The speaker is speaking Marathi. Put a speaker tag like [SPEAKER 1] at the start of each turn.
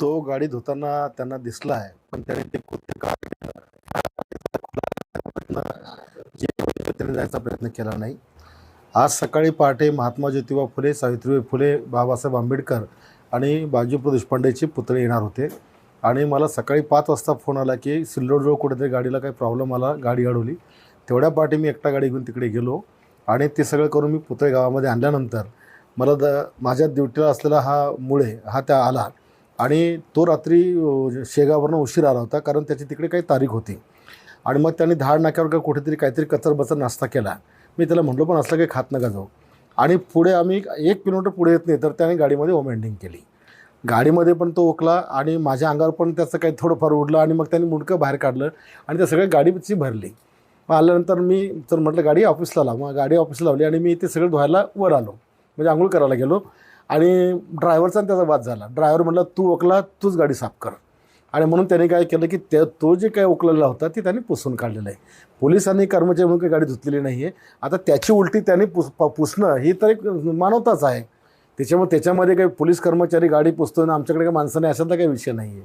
[SPEAKER 1] तो गाडी धुताना त्यांना दिसला आहे. पण त्याने ते कृत्य त्याने जायचा प्रयत्न केला नाही. आज सकाळी पहाटे महात्मा ज्योतिबा फुले सावित्रीबाई फुले बाबासाहेब आंबेडकर आणि बाजीप्रभू देशपांडेचे पुतळे येणार होते. आणि मला सकाळी पाच वाजता फोन आला की सिल्लोडजवळ कुठेतरी गाडीला काही प्रॉब्लेम आला गाडी अडवली. तेवढ्या पाठी मी एकटा गाडी घेऊन तिकडे गेलो आणि ते सगळं करून मी पुतळे गावामध्ये आणल्यानंतर मला द माझ्या ड्युटीला असलेला हा मुळे हा त्या आला. आणि तो रात्री शेगावरनं उशीर आला होता कारण त्याची तिकडे काही तारीख होती. आणि मग त्याने धाड नाक्यावर का कुठेतरी काहीतरी कचरबचर नाश्ता केला. मी त्याला म्हणलो पण असलं काही खात नका जाऊ. आणि पुढे आम्ही एक किलोमीटर पुढे येत नाही तर त्याने गाडीमध्ये ओमेंडिंग केली. गाडीमध्ये पण तो ओकला आणि माझ्या अंगावर पण त्याचं काही थोडंफार उडलं आणि मग त्याने मुंडकं बाहेर काढलं आणि त्या सगळ्या गाडीची भरली. मग आल्यानंतर मी तर म्हटलं गाडी ऑफिसला लाव. मग गाडी ऑफिसला लावली आणि मी ते सगळं धुवायला वर आलो. म्हणजे आंघोळ करायला गेलो. आणि ड्रायव्हरचा आणि त्याचा वाद झाला. ड्रायव्हर म्हटलं तू ओकला तूच गाडी साफ कर. आणि म्हणून त्याने काय केलं की त्या तो जे काय उकलेला होता ते त्याने पुसून काढलेलं आहे. पोलिसांनी कर्मचारी म्हणून काही गाडी धुतलेली नाही आहे आता त्याची उलटी त्याने पुस प- पुसणं ही तर एक मानवताच आहे. त्याच्यामुळे त्याच्यामध्ये काही पोलीस कर्मचारी गाडी पुसतो ना आमच्याकडे काही माणसं नाही अशातला काही विषय नाही आहे